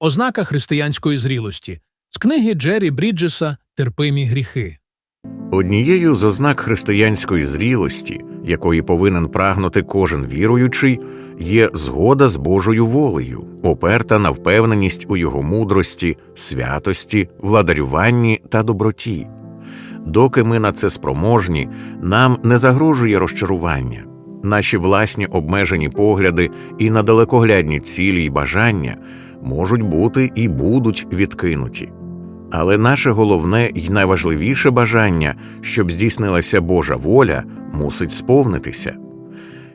Ознака християнської зрілості з книги Джері Бріджеса Терпимі гріхи. Однією з ознак християнської зрілості, якої повинен прагнути кожен віруючий, є згода з Божою волею, оперта на впевненість у його мудрості, святості, владарюванні та доброті. Доки ми на це спроможні, нам не загрожує розчарування. Наші власні обмежені погляди і на далекоглядні цілі й бажання можуть бути і будуть відкинуті. Але наше головне і найважливіше бажання, щоб здійснилася Божа воля, мусить сповнитися.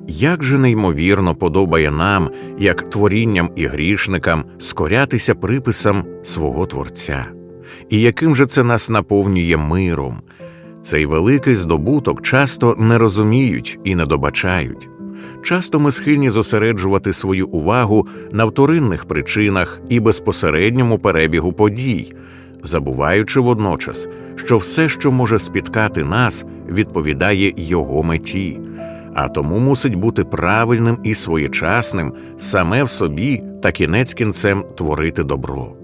Як же неймовірно подобає нам, як творінням і грішникам, скорятися приписам свого Творця, і яким же це нас наповнює миром. Цей великий здобуток часто не розуміють і не добачають. Часто ми схильні зосереджувати свою увагу на вторинних причинах і безпосередньому перебігу подій, забуваючи водночас, що все, що може спіткати нас, відповідає його меті, а тому мусить бути правильним і своєчасним саме в собі та кінець кінцем творити добро.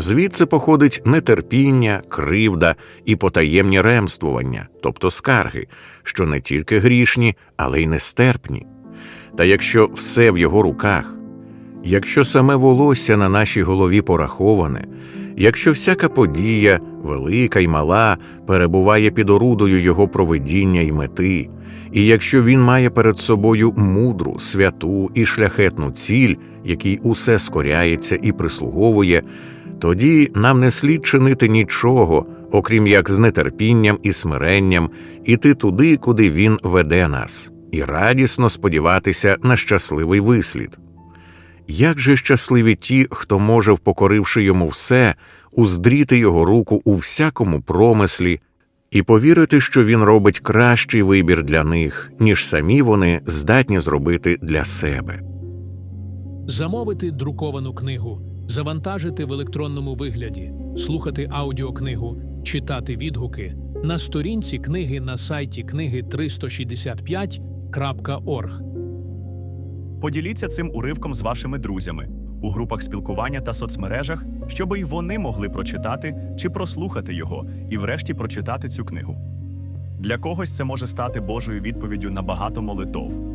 Звідси походить нетерпіння, кривда і потаємні ремствування, тобто скарги, що не тільки грішні, але й нестерпні. Та якщо все в його руках, якщо саме волосся на нашій голові пораховане, якщо всяка подія, велика й мала, перебуває під орудою його провидіння й мети, і якщо він має перед собою мудру, святу і шляхетну ціль, якій усе скоряється і прислуговує, тоді нам не слід чинити нічого, окрім як з нетерпінням і смиренням, іти туди, куди він веде нас, і радісно сподіватися на щасливий вислід. Як же щасливі ті, хто може, впокоривши йому все, уздріти його руку у всякому промислі і повірити, що він робить кращий вибір для них, ніж самі вони здатні зробити для себе. Замовити друковану книгу, завантажити в електронному вигляді, слухати аудіокнигу, читати відгуки на сторінці книги на сайті книги 365.org. Поділіться цим уривком з вашими друзями у групах спілкування та соцмережах, щоб і вони могли прочитати чи прослухати його і, врешті, прочитати цю книгу. Для когось це може стати Божою відповіддю на багато молитов,